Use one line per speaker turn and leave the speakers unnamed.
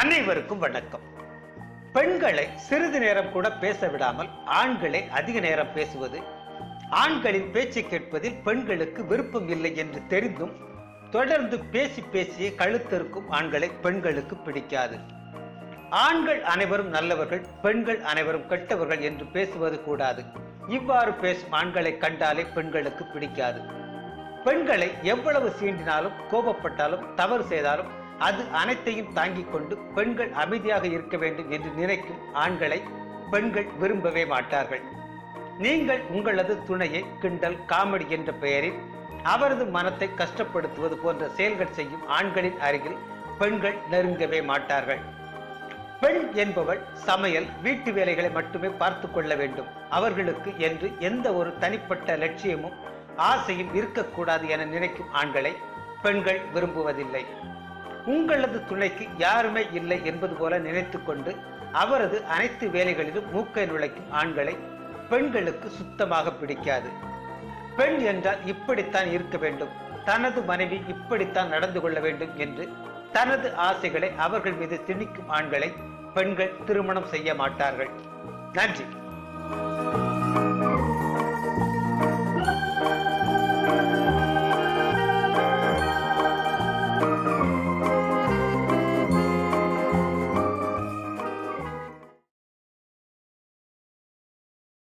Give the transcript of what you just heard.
அனைவருக்கும் வணக்கம். பெண்களை சிறிது நேரம் கூட பேச விடாமல் ஆண்களை அதிக நேரம் பேசுவது ஆண்களின் பேச்சை கேட்பதில் பெண்களுக்கு விருப்பம் இல்லை என்று தெரிந்தும் தொடர்ந்து பேசி பேசியே கழுத்திருக்கும் ஆண்களை பெண்களுக்கு பிடிக்காது. ஆண்கள் அனைவரும் நல்லவர்கள் பெண்கள் அனைவரும் கெட்டவர்கள் என்று பேசுவது கூடாது. இவ்வாறு பேசும் ஆண்களை கண்டாலே பெண்களுக்கு பிடிக்காது. பெண்களை எவ்வளவு சீண்டினாலும் கோபப்பட்டாலும் தவறு செய்தாலும் அது அனைத்தையும் தாங்கிக் கொண்டு பெண்கள் அமைதியாக இருக்க வேண்டும் என்று நினைக்கும் ஆண்களை பெண்கள் விரும்பவே மாட்டார்கள். நீங்கள் உங்களது துணையை கிண்டல் காமெடி என்ற பெயரில் அவரது மனத்தை கஷ்டப்படுத்துவது போன்ற செயல்கள் செய்யும் ஆண்களின் அருகில் பெண்கள் நெருங்கவே மாட்டார்கள். பெண் என்பவள் சமையல் வீட்டு வேலைகளை மட்டுமே பார்த்து கொள்ள வேண்டும். அவர்களுக்கு என்று எந்த ஒரு தனிப்பட்ட லட்சியமும் ஆசையும் இருக்கக்கூடாது என நினைக்கும் ஆண்களை பெண்கள் விரும்புவதில்லை. உங்களது துணைக்கு யாருமே இல்லை என்பது போல நினைத்துக்கொண்டு அவரது அனைத்து வேலைகளிலும் மூக்கை நுழைக்கும் ஆண்களை பெண்களுக்கு சுத்தமாக பிடிக்காது. பெண் என்றால் இப்படித்தான் இருக்க வேண்டும். தனது மனைவி இப்படித்தான் நடந்து கொள்ள வேண்டும் என்று தனது ஆசைகளை அவர்கள் மீது திணிக்கும் ஆண்களை பெண்கள் திருமணம் செய்ய மாட்டார்கள். நன்றி.